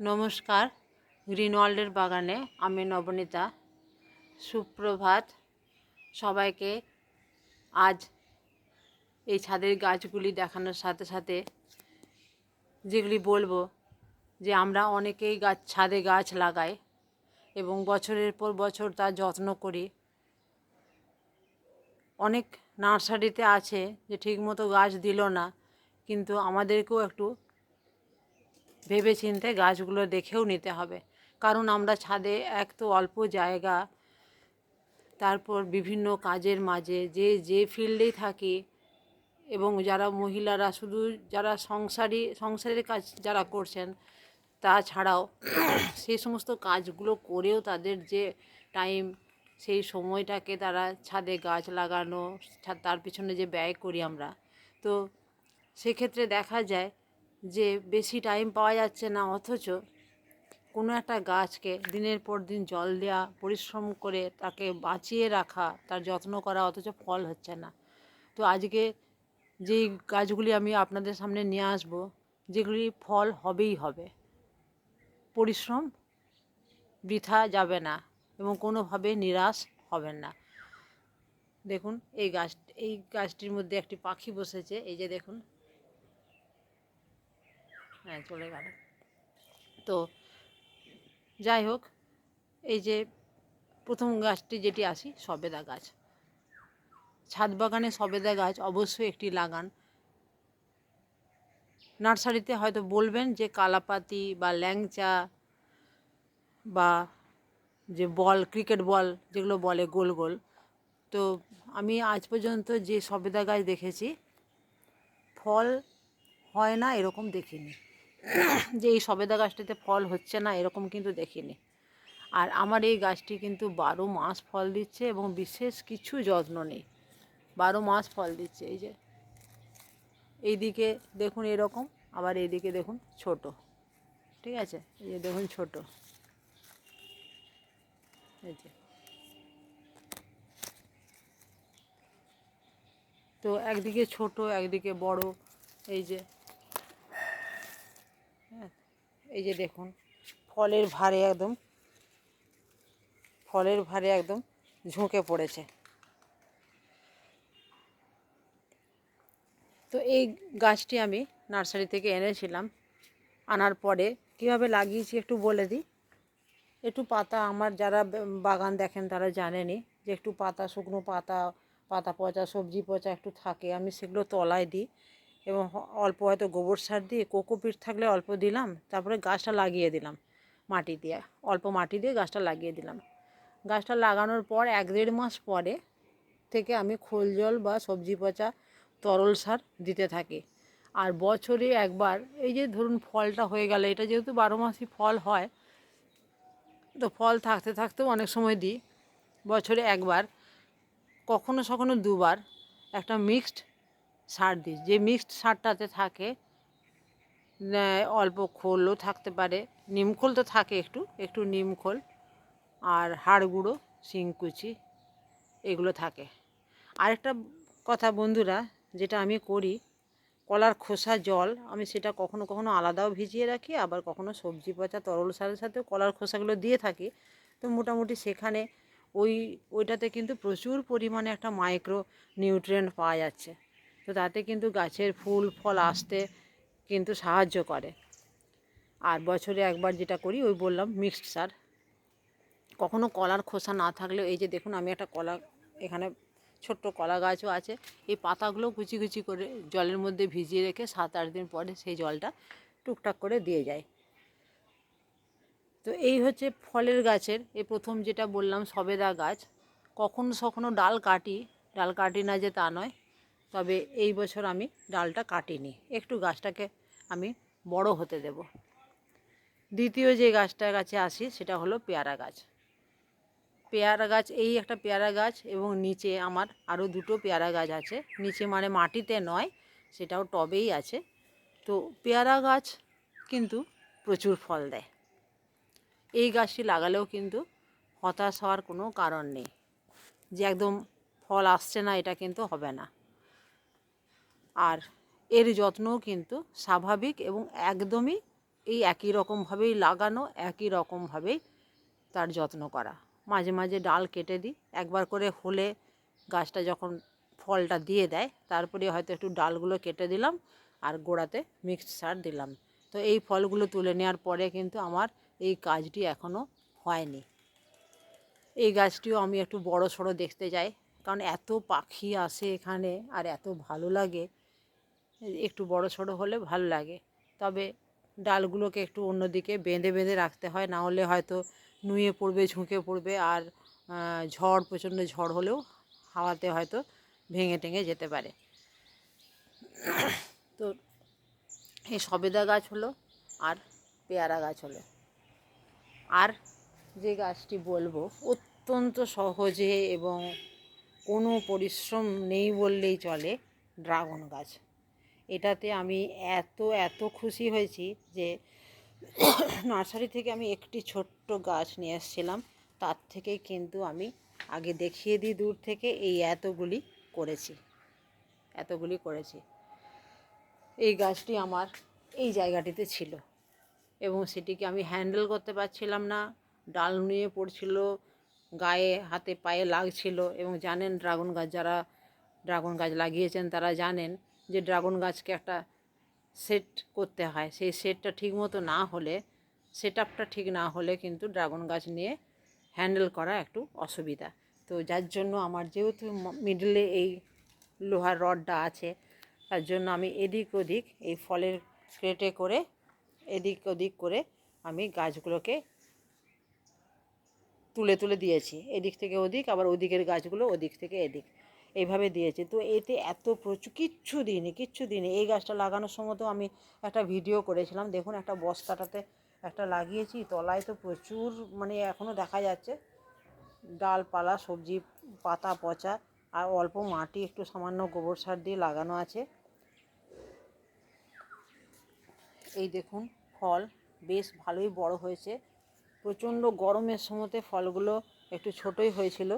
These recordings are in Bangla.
নমস্কার, গ্রিনওয়ার্ল্ডের বাগানে আমি নবনীতা। সুপ্রভাত। সবাইকে আজ এই ছাদের গাছগুলি দেখানোর সাথে সাথে যেগুলি বলব যে আমরা অনেকেই গাছ, ছাদে গাছ লাগাই এবং বছরের পর বছর তার যত্ন করি। অনেক নার্সারিতে আছে যে ঠিকমতো গাছ দিল না, কিন্তু আমাদেরকেও একটু ভেবে চিন্তে গাছগুলো দেখেও নিতে হবে। কারণ আমরা ছাদে এক তো অল্প জায়গা, তারপর বিভিন্ন কাজের মাঝে যে যে ফিল্ডেই থাকি এবং যারা মহিলারা শুধু যারা সংসারী, সংসারের কাজ যারা করছেন, তাছাড়াও সেই সমস্ত কাজগুলো করেও তাদের যে টাইম, সেই সময়টাকে তারা ছাদে গাছ লাগানো তার পিছনে যে ব্যয় করি আমরা। তো সেক্ষেত্রে দেখা যায় যে বেশি টাইম পাওয়া যাচ্ছে না, অথচ কোনো একটা গাছকে দিনের পর দিন জল দেওয়া পরিশ্রম করে তাকে বাঁচিয়ে রাখা, তার যত্ন করা, অথচ ফল হচ্ছে না। তো আজকে যেই গাছগুলি আমি আপনাদের সামনে নিয়ে আসব, যেগুলি ফল হবেই হবে। পরিশ্রম বৃথা যাবে না এবং কোনোভাবে নিরাশ হবেন না। দেখুন, এই গাছ, এই গাছটির মধ্যে একটি পাখি বসেছে, এই যে দেখুন। হ্যাঁ চলে গেল। তো যাই হোক, এই যে প্রথম গাছটি যেটি আসি সবেদা গাছ। ছাদ বাগানে সবেদা গাছ অবশ্যই একটি লাগান। নার্সারিতে হয়তো বলবেন যে কালাপাতি বা ল্যাংচা বা যে বল, ক্রিকেট বল যেগুলো বলে গোল গোল। তো আমি আজ পর্যন্ত যে সবেদা গাছ দেখেছি, ফল হয় না এরকম দেখিনি। যে এই সবেদা গাছটিতে ফল হচ্ছে না, এরকম কিন্তু দেখিনি। আর আমার এই গাছটি কিন্তু বারো মাস ফল দিচ্ছে এবং বিশেষ কিছু যত্ন নেই। বারো মাস ফল দিচ্ছে, এই যে। এইদিকে দেখুন এরকম, আবার এইদিকে দেখুন ছোট। ঠিক আছে? এই যে দেখুন ছোট। এই যে। তো একদিকে ছোট, একদিকে বড়, এই যে। এই যে দেখুন, ফলের ভারে একদম, ফলের ভারে একদম ঝুঁকে পড়েছে। তো এই গাছটি আমি নার্সারি থেকে এনেছিলাম, আনার পরে কীভাবে লাগিয়েছি একটু বলে দিই। একটু পাতা আমার যারা বাগান দেখেন তারা জানেনি যে একটু পাতা, শুকনো পাতা পাতা পচা, সবজি পচা একটু থাকে, আমি সেগুলো তলায় দিই। এবং অল্প হয়তো গোবর সার দিয়ে কোকোপিট থাকলে অল্প দিলাম, তারপরে গাছটা লাগিয়ে দিলাম মাটি দিয়ে, অল্প মাটি দিয়ে গাছটা লাগিয়ে দিলাম। গাছটা লাগানোর পর এক দেড় মাস পরে থেকে আমি খোল জল বা সবজি পচা তরল সার দিতে থাকি। আর বছরে একবার, এই যে ধরুন ফলটা হয়ে গেল, এটা যেহেতু বারো মাসই ফল হয়, তো ফল থাকতে থাকতেও অনেক সময় দিই। বছরে একবার, কখনো সখনো দুবার, একটা মিক্সড সার দিই যে মিক্সড সারটাতে থাকে অল্প খোলও থাকতে পারে নিমখোল তো থাকে একটু একটু নিমখোল আর হাড় গুঁড়ো শিংকুচি এগুলো থাকে। আরেকটা কথা বন্ধুরা, যেটা আমি করি, কলার খোসা, জল, আমি সেটা কখনো কখনো আলাদাও ভিজিয়ে রাখি, আবার কখনো সবজি পচা, তরল সারের সাথে কলার খোসাগুলো দিয়ে থাকি। তো মোটামুটি সেখানে ওই, ওইটাতে কিন্তু প্রচুর পরিমাণে একটা মাইক্রো নিউট্রিয়েন্ট পাওয়া যাচ্ছে। তো তাতে কিন্তু গাছের ফুল, ফল আসতে কিন্তু সাহায্য করে। আর বছরে একবার যেটা করি, ওই বললাম মিক্সড সার। কখনো কলার খোসা না থাকলেও এই যে দেখুন আমি একটা কলা, এখানে ছোট্ট কলা গাছও আছে, এই পাতাগুলো কুচি কুচি করে জলের মধ্যে ভিজিয়ে রেখে সাত আট দিন পরে সেই জলটা টুকটাক করে দিয়ে যায়। তো এই হচ্ছে ফলের গাছের এই প্রথম যেটা বললাম সবেদা গাছ। কখনো সখনো ডাল কাটি ডাল কাটি না যে তা নয় তবে এই বছর আমি ডালটা কাটিনি। একটু গাছটাকে আমি বড় হতে দেব। দ্বিতীয় যে গাছটার কাছে আসি, সেটা হলো পেয়ারা গাছ। পেয়ারা গাছ, এই একটা পেয়ারা গাছ এবং নিচে আমার আরও দুটো পেয়ারা গাছ আছে। নিচে মানে মাটিতে নয়, সেটাও টবেই আছে। তো পেয়ারা গাছ কিন্তু প্রচুর ফল দেয়। এই গাছটি লাগালেও কিন্তু হতাশ হওয়ার কোনো কারণ নেই। যে একদম ফল আসছে না, এটা কিন্তু হবে না। আর এর যত্নও কিন্তু স্বাভাবিক এবং একদমই এই একই রকমভাবেই লাগানো, একই রকমভাবেই তার যত্ন করা। মাঝে মাঝে ডাল কেটে দিই, একবার করে হলে গাছটা যখন ফলটা দিয়ে দেয়, তারপরে হয়তো একটু ডালগুলো কেটে দিলাম আর গোড়াতে মিক্সড সার দিলাম। তো এই ফলগুলো তুলে নেওয়ার পরে কিন্তু আমার এই কাজটি এখনও হয়নি। এই গাছটিও আমি একটু বড় সড়ো দেখতে যাই কারণ এত পাখি আসে এখানে আর এত ভালো লাগে। একটু বড় সড়ো হলে ভালো লাগে। তবে ডালগুলোকে একটু অন্যদিকে বেঁধে বেঁধে রাখতে হয়, না হলে হয়তো নুয়ে পড়বে, ঝুঁকে পড়বে আর ঝড়, প্রচণ্ড ঝড় হলেও হাওয়াতে হয়তো ভেঙে টেঙে যেতে পারে। তো এই সবেদা গাছ হলো আর পেয়ারা গাছ হলো। আর যে গাছটি বলব, অত্যন্ত সহজে এবং কোনো পরিশ্রম নেই বললেই চলে ড্রাগন গাছ। এটাতে আমি এত এত খুশি হয়েছি যে নার্সারি থেকে আমি একটি ছোট্ট গাছ নিয়ে এসেছিলাম। তার থেকেই কিন্তু আমি আগে দেখিয়ে দিই দূর থেকে এই এতগুলি করেছি। এতগুলি করেছি। এই গাছটি আমার এই জায়গাটিতে ছিল এবং সেটিকে আমি হ্যান্ডেল করতে পারছিলাম না। ডাল নিয়ে পড়ছিল, গায়ে, হাতে পায়ে লাগছিল এবং জানেন ড্রাগন গাছ যারা, ড্রাগন গাছ লাগিয়েছেন তারা জানেন যে ড্রাগন গাছকে একটা সেট করতে হয়, সেই সেটটা ঠিকমতো না হলে সেট আপটা ঠিক না হলে কিন্তু ড্রাগন গাছ নিয়ে হ্যান্ডেল করা একটু অসুবিধা। তো যার জন্য আমার যেহেতু মিডলে এই লোহার রডটা আছে, তার জন্য আমি এদিক ওদিক এই ফলের ক্রেটে করে, এদিক ওদিক করে আমি গাছগুলোকে তুলে তুলে দিয়েছি। এদিক থেকে ওদিক, আবার ওদিকের গাছগুলো ওদিক থেকে এদিক। এইভাবে দিয়েছে। তো এতে এত প্রচুর, কিচ্ছু দিইনি কিচ্ছু দিইনি। এই গাছটা লাগানোর সময় তো আমি একটা ভিডিও করেছিলাম। দেখুন, একটা বস্তাটাতে একটা লাগিয়েছি। তলায় তো প্রচুর মানে এখনও দেখা যাচ্ছে। ডালপালা, সবজি, পাতা, পচা আর অল্প মাটি, একটু সামান্য গোবর সার দিয়ে লাগানো আছে। এই দেখুন, ফল বেশ ভালোই বড় হয়েছে। প্রচণ্ড গরমের সময়তে ফলগুলো একটু ছোটোই হয়েছিল।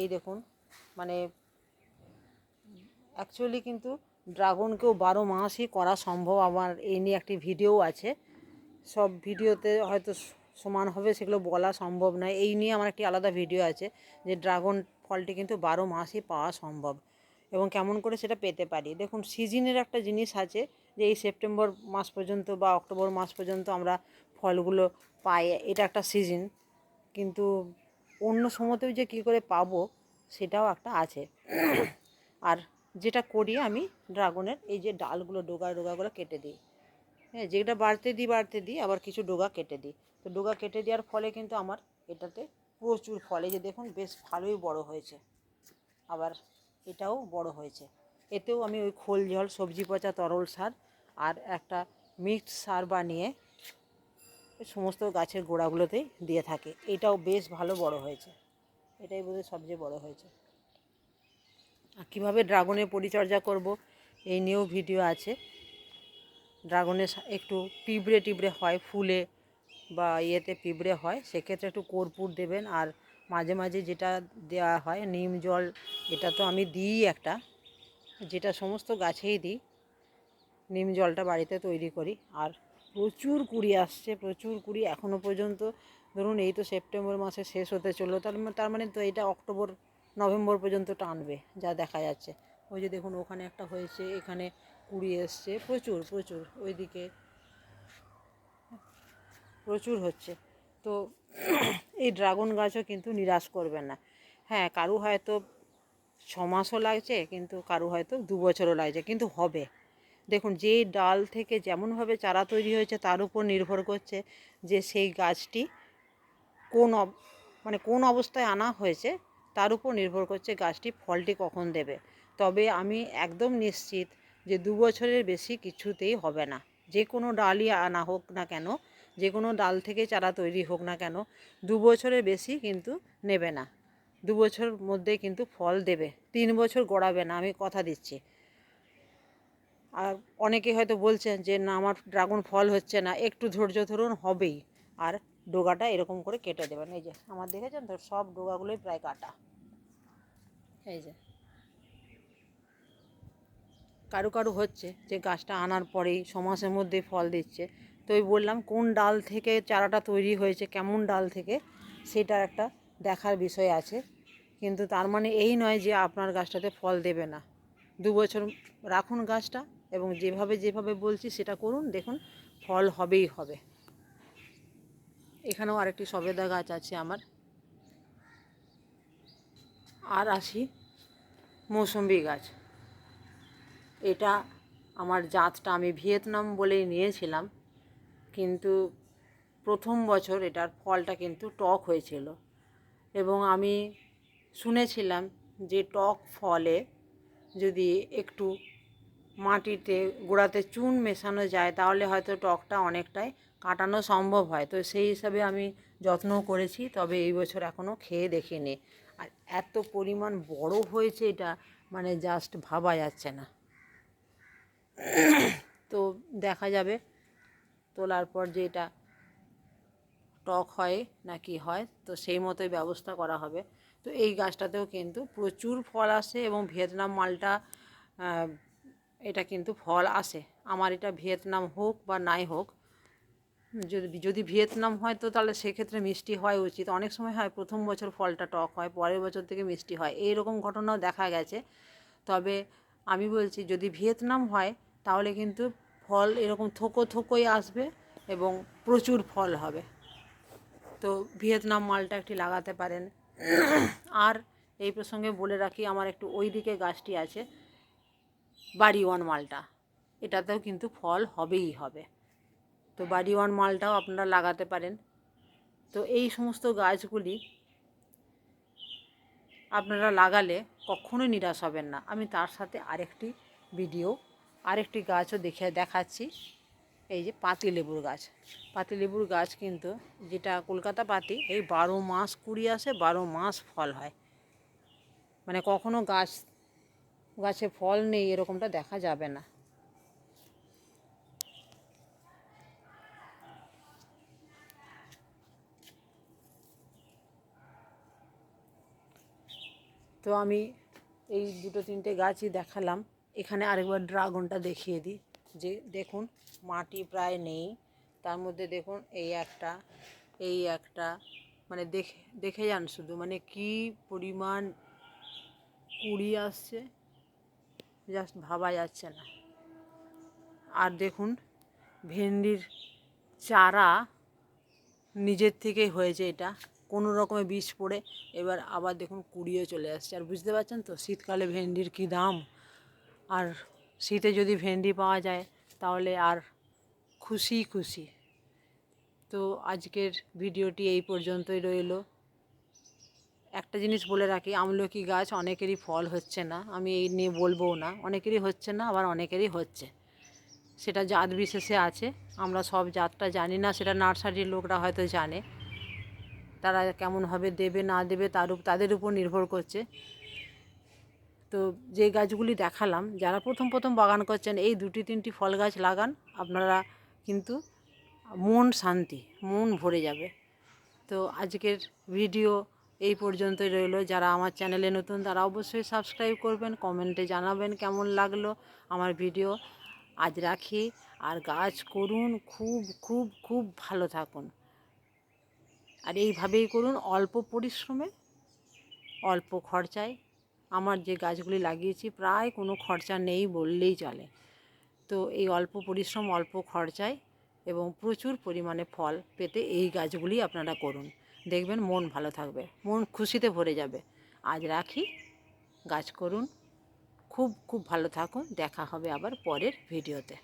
এই দেখুন মানে অ্যাকচুয়ালি কিন্তু ড্রাগনকেও বারো মাসই করা সম্ভব। আমার এই নিয়ে একটি ভিডিও আছে। সব ভিডিওতে হয়তো সমান হবে, সেগুলো বলা সম্ভব নয়। এই নিয়ে আমার একটি আলাদা ভিডিও আছে যে ড্রাগন ফলটি কিন্তু বারো মাসই পাওয়া সম্ভব এবং কেমন করে সেটা পেতে পারি। দেখুন, সিজনের একটা জিনিস আছে যে এই সেপ্টেম্বর মাস পর্যন্ত বা অক্টোবর মাস পর্যন্ত আমরা ফলগুলো পাই, এটা একটা সিজন। কিন্তু অন্য সময়তেও যে কী করে পাবো, সেটাও একটা আছে। আর যেটা করি আমি ড্রাগনের, এই যে ডালগুলো, ডোগা, ডোগাগুলো কেটে দিই। হ্যাঁ যেটা বাড়তে দিই বাড়তে দিই, আবার কিছু ডোগা কেটে দিই। তো ডোগা কেটে দেওয়ার ফলে কিন্তু আমার এটাতে প্রচুর ফলে। যে দেখুন, বেশ ভালোই বড় হয়েছে। আবার এটাও বড় হয়েছে। এতেও আমি ওই খোল জল, সবজি পচা, তরল সার আর একটা মিক্সড সার বানিয়ে সমস্ত গাছের গোড়াগুলোতেই দিয়ে থাকে। এটাও বেশ ভালো বড় হয়েছে। এটাই বোধহয় সবচেয়ে বড় হয়েছে। কীভাবে ড্রাগনের পরিচর্যা করব, এই নিয়েও ভিডিও আছে। ড্রাগনের একটু পিঁপড়ে টিবড়ে হয়, ফুলে বা ইয়েতে পিঁপড়ে হয়, সেক্ষেত্রে একটু কর্পূর দেবেন। আর মাঝে মাঝে যেটা দেওয়া হয়, নিম জল, এটা তো আমি দিই একটা, যেটা সমস্ত গাছেই দিই, নিম জলটা বাড়িতে তৈরি করি। আর প্রচুর কুড়ি আসছে, প্রচুর কুড়ি এখনও পর্যন্ত। ধরুন, এই তো সেপ্টেম্বর মাসে শেষ হতে চলল, তার তার মানে তো এটা অক্টোবর নভেম্বর পর্যন্ত টানবে, যা দেখা যাচ্ছে। ওই যে দেখুন, ওখানে একটা হয়েছে, এখানে কুড়ি এসছে। প্রচুর প্রচুর। ওইদিকে প্রচুর হচ্ছে। তো এই ড্রাগন গাছও কিন্তু নিরাশ করবে না। হ্যাঁ কারু হয়তো ছ মাসও লাগছে, কিন্তু কারু হয়তো দু বছরও লাগছে, কিন্তু হবে। দেখুন যে ডাল থেকে যেমনভাবে চারা তৈরি হয়েছে, তার উপর নির্ভর করছে যে সেই গাছটি কোন মানে কোন অবস্থায় আনা হয়েছে তার উপর নির্ভর করছে গাছটি ফলটি কখন দেবে। তবে আমি একদম নিশ্চিত যে দু বছরের বেশি কিছুতেই হবে না। যে কোনো ডালই আনা হোক না কেন, যে কোনো ডাল থেকে চারা তৈরি হোক না কেন, দু বছরের বেশি কিন্তু নেবে না। দু বছর মধ্যে কিন্তু ফল দেবে, তিন বছর গড়াবে না, আমি কথা দিচ্ছি। আর অনেকে হয়তো বলছেন যে, না, আমার ড্রাগন ফল হচ্ছে না, একটু ধৈর্য ধরুন, হবেই। আর ডোগাটা এরকম করে কেটে দেবেন। এই যে, আমার দেখেছেন তো, সব ডোগাগুলোই প্রায় কাটা। এই যে, কারু কারু হচ্ছে যে গাছটা আনার পরেই ছ মাসের মধ্যে ফল দিচ্ছে। তো ওই বললাম, কোন ডাল থেকে চারাটা তৈরি হয়েছে, কেমন ডাল থেকে সেটা একটা দেখার বিষয় আছে। কিন্তু তার মানে এই নয় যে আপনার গাছটাতে ফল দেবে না। দু বছর রাখুন গাছটা এবং যেভাবে যেভাবে বলছি সেটা করুন, দেখুন, ফল হবেই হবে। এখানেও আরেকটি সবেদা গাছ আছে আমার। আর আসি মৌসম্বি গাছ। এটা আমার জাতটা আমি ভিয়েতনাম বলেই নিয়েছিলাম, কিন্তু প্রথম বছর এটার ফলটা কিন্তু টক হয়েছিল। এবং আমি শুনেছিলাম যে টক ফলে যদি একটু মাটিতে গোড়াতে চুন মেশানো যায়, তাহলে হয়তো টকটা অনেকটাই কাটানো সম্ভব হয়। তো সেই হিসাবে আমি যত্ন করেছি, তবে এই বছর এখনও খেয়ে দেখিনি। আর এত পরিমাণ বড় হয়েছে এটা মানে জাস্ট ভাবা যাচ্ছে না। তো দেখা যাবে, তোলার পর যে এটা টক হয় না কি হয়, তো সেই মতোই ব্যবস্থা করা হবে। তো এই গাছটাতেও কিন্তু প্রচুর ফল আসে এবং ভিয়েতনাম মালটা এটা কিন্তু ফল আসে। আমার এটা ভিয়েতনাম হোক বা নাই হোক, যদি যদি ভিয়েতনাম হয় তো তাহলে সেক্ষেত্রে মিষ্টি হয় উচিত। অনেক সময় হয় প্রথম বছর ফলটা টক হয়, পরের বছর থেকে মিষ্টি হয় এই রকম ঘটনাও দেখা গেছে। তবে আমি বলছি, যদি ভিয়েতনাম হয় তাহলে কিন্তু ফল এরকম থোকো থোকোই আসবে এবং প্রচুর ফল হবে। তো ভিয়েতনাম মালটা একটি লাগাতে পারেন। আর এই প্রসঙ্গে বলে রাখি, আমার একটু ওই দিকে গাছটি আছে। বাড়ি ওয়ান মালটা। এটাতেও কিন্তু ফল হবেই হবে। তো বাড়ি ওয়ান মালটাও আপনারা লাগাতে পারেন। তো এই সমস্ত গাছগুলি আপনারা লাগালে কখনোই নিরাশ হবেন না। আমি তার সাথে আরেকটি ভিডিও, আরেকটি গাছও দেখে দেখাচ্ছি। এই যে পাতি লেবুর গাছ। পাতি লেবুর গাছ কিন্তু যেটা কলকাতা পাতি, এই বারো মাস কুড়ি আসে, বারো মাস ফল হয়। মানে কখনো গাছ গাছে ফল নেই, এরকমটা দেখা যাবে না। তো আমি এই দুটো তিনটে গাছই দেখালাম। এখানে আরেকবার ড্রাগনটা দেখিয়ে দিই। যে দেখুন, মাটি প্রায় নেই। তার মধ্যে দেখুন, এই একটা এই একটা মানে দেখে দেখে যান শুধু। মানে কি পরিমাণ কুড়ি আসছে। জাস্ট ভাবা যাচ্ছে না। আর দেখুন, ভেন্ডির চারা নিজের থেকেই হয়েছে এটা। কোনো রকমের বীজ পড়ে, এবার আবার দেখুন কুড়িয়ে চলে আসছে। আর বুঝতে পারছেন তো, শীতকালে ভেন্ডির কী দাম? আর শীতে যদি ভেন্ডি পাওয়া যায়, তাহলে আর খুশি খুশি। তো আজকের ভিডিওটি এই পর্যন্তই রইল। একটা জিনিস বলে রাখি, আমলকি গাছ অনেকেরই ফল হচ্ছে না, আমি এই নিয়ে বলবও না, অনেকেরই হচ্ছে না, আবার অনেকেরই হচ্ছে। সেটা জাত বিশেষে আছে, আমরা সব জাতটা জানি না, সেটা নার্সারির লোকরা হয়তো জানে। তারা কেমনভাবে দেবে, না দেবে, তার তাদের উপর নির্ভর করছে। তো যে গাছগুলি দেখালাম, যারা প্রথম প্রথম বাগান করছেন, এই দুটি তিনটি ফল গাছ লাগান, আপনারা কিন্তু মন শান্তি, মন ভরে যাবে। তো আজকের ভিডিও এই পর্যন্তই রইল। যারা আমার চ্যানেলে নতুন, তারা অবশ্যই সাবস্ক্রাইব করবেন কমেন্টে জানাবেন কেমন লাগল আমার ভিডিও আজ রাখি, আর গাছ করুন, খুব খুব খুব ভালো থাকুন। আর এইভাবেই করুন, অল্প পরিশ্রমে, অল্প খরচায়। আমার যে গাছগুলি লাগিয়েছি, প্রায় কোনো খরচা নেই বললেই চলে। তো এই অল্প পরিশ্রম, অল্প খরচায় এবং প্রচুর পরিমাণে ফল পেতে এই গাছগুলি আপনারা করুন। দেখবেন মন ভালো থাকবে, মন খুশিতে ভরে যাবে। আজ রাখি, গাছ করুন, খুব খুব ভালো থাকুন, দেখা হবে আবার পরের ভিডিওতে।